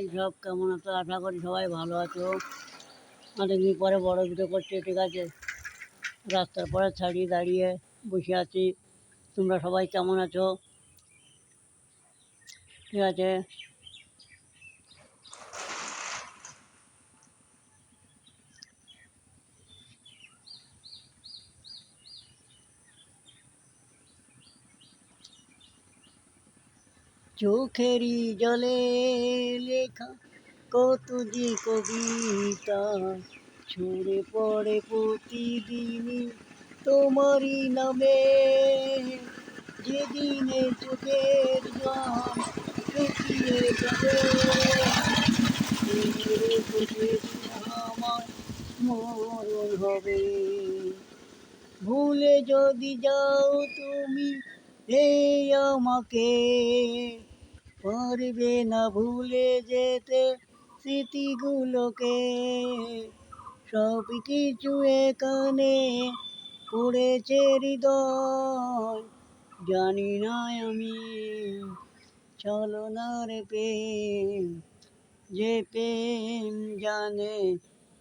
এই সব কেমন আছো আশা করি সবাই ভালো আছো। অনেকদিন পরে বড় ভিডিও করছি, ঠিক আছে? রাস্তার পরে ছাড়িয়ে দাঁড়িয়ে বসে আছি। তোমরা সবাই কেমন আছো? ঠিক আছে? চোখেরই জলে লেখা কত যে কবিতা। ছড়ে পড়ে প্রতিদিনই তোমারই নামে। যেদিনে চোখের জল শুকিয়ে যাবে আমার মরণ হবে। ভুলে যদি যাও তুমি এই আমাকে পারবে না ভুলে যেতে স্মৃতিগুলোকে। সব কিছু এখানে পড়েছে হৃদয়, জানি না আমি চলো না রে প্রেম, যে প্রেম জানে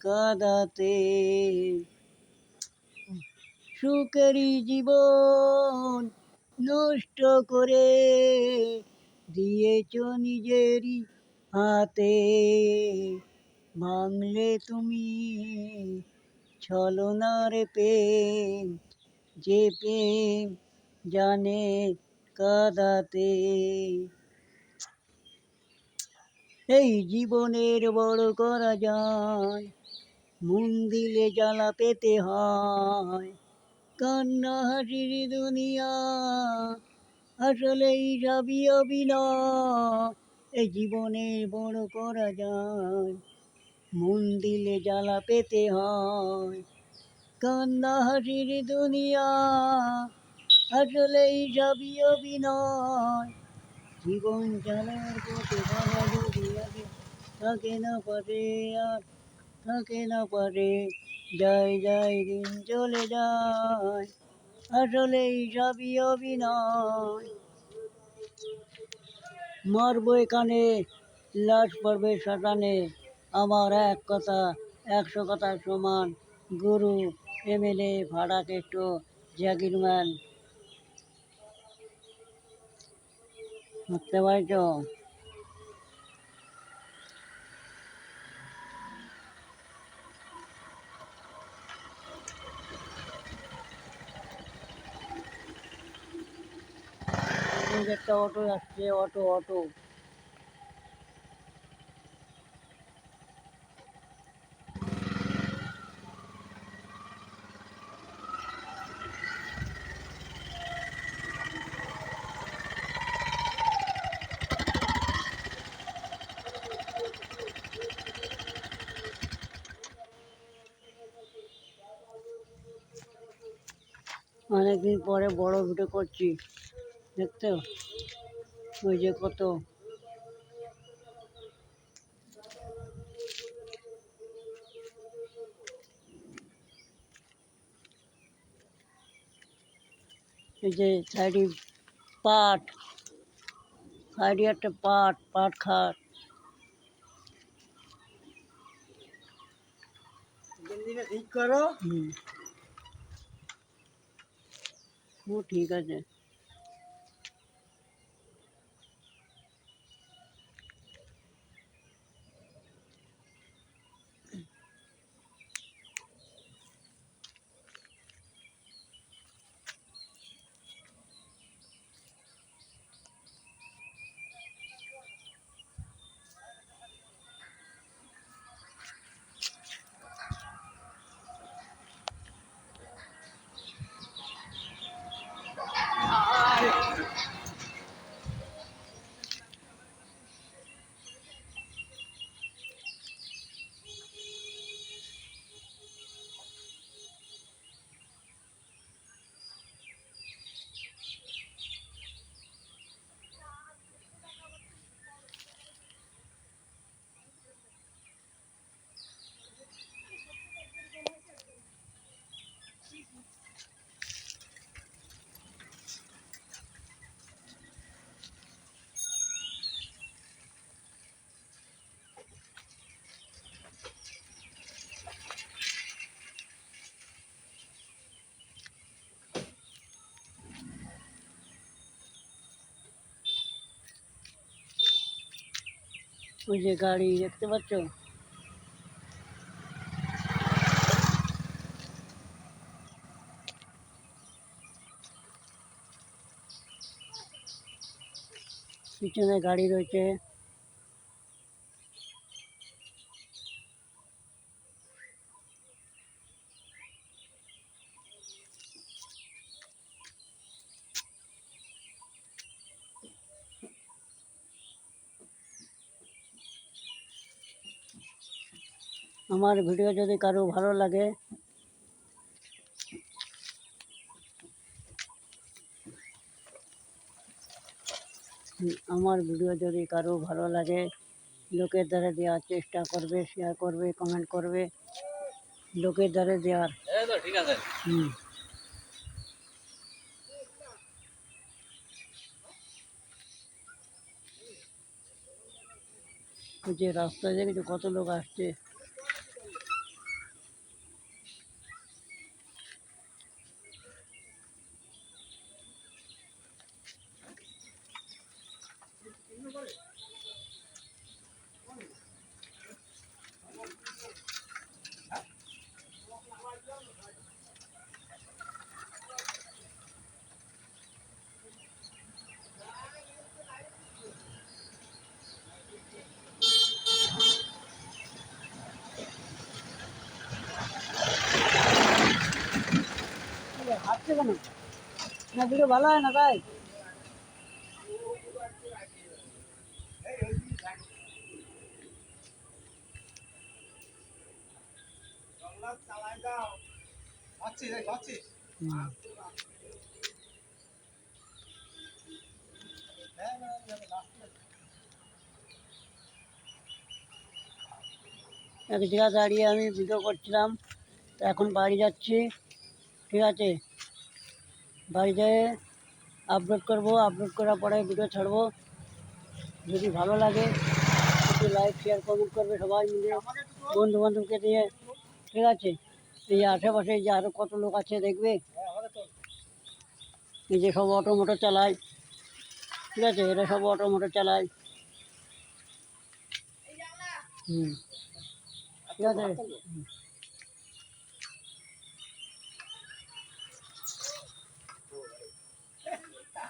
কাদাতে। সুখেরই জীবন নষ্ট করে দিয়েছ নিজেরই হাতে। ভাঙলে তুমি ছলনার প্রেম, যে প্রেম জানে কাদাতে। এই জীবনের বড় করা যায়, মন দিলে জ্বালা পেতে হয়। কান্না হাসির দুনিয়া আসলেই সবই অভিনয়। এই জীবনে বড় করা যায়, মন দিলে জ্বালা পেতে হয়। কান্না, হাসির দুনিয়া, আসলেই সবই অভিনয়। জীবন চালার পথে বাধা যদি লাগে, থাকে না পারে আর, থাকে না পারে যায় যায়, দিন চলে যায়। আসলেই সবই অভিনয়। মরব এখানে। লাশ পড়বে শ্মশানে আমার এক কথা, একশো কথা সমান। গুরু, এমএলএ ভাড়া কেষ্ট জাগিরম্যান বুঝতে পারছ? যে একটা অটো আসছে অটো অটো। অনেকদিন পরে বড় ভিডিও করছি। দেখতে? ওই যে কত? এই যে সাইডে পাট সাইডে একটা পাট পাট খাট। ঠিক করো। হুম। ও ঠিক আছে। ওই যে গাড়ি দেখতে পাচ্ছ? পিছনে গাড়ি রয়েছে। আমার ভিডিও যদি কারও ভালো লাগে আমার ভিডিও যদি কারও ভালো লাগে লোকের দ্বারা দেওয়ার চেষ্টা করবে শেয়ার করবে কমেন্ট করবে লোকের দ্বারা দেওয়ার। ঠিক আছে। হুম। যে রাস্তায় দেখেছ কত লোক আসছে? না ভিডিও ভালো হয় না তাই এক জায়গায় দাঁড়িয়ে আমি ভিডিও করছিলাম এখন বাড়ি যাচ্ছি, ঠিক আছে? বাড়ি যেয়ে আপলোড করব আপলোড করার পরে ভিডিও ছাড়বো। যদি ভালো লাগে, একটু লাইক শেয়ার কমেন্ট করবে সবাই মিলে বন্ধু বান্ধবকে দিয়ে। ঠিক আছে? এই আশেপাশে যে আরও কত লোক আছে দেখবে? এই যে সব অটো মোটো চালায়। ঠিক আছে? এরা সব অটো মোটো চালায়। হুম। ঠিক আছে হুম। তোমরা সব সেলিব্রিটি হয়ে গেছো বললাম ফেমাস লোক এই তো ভালো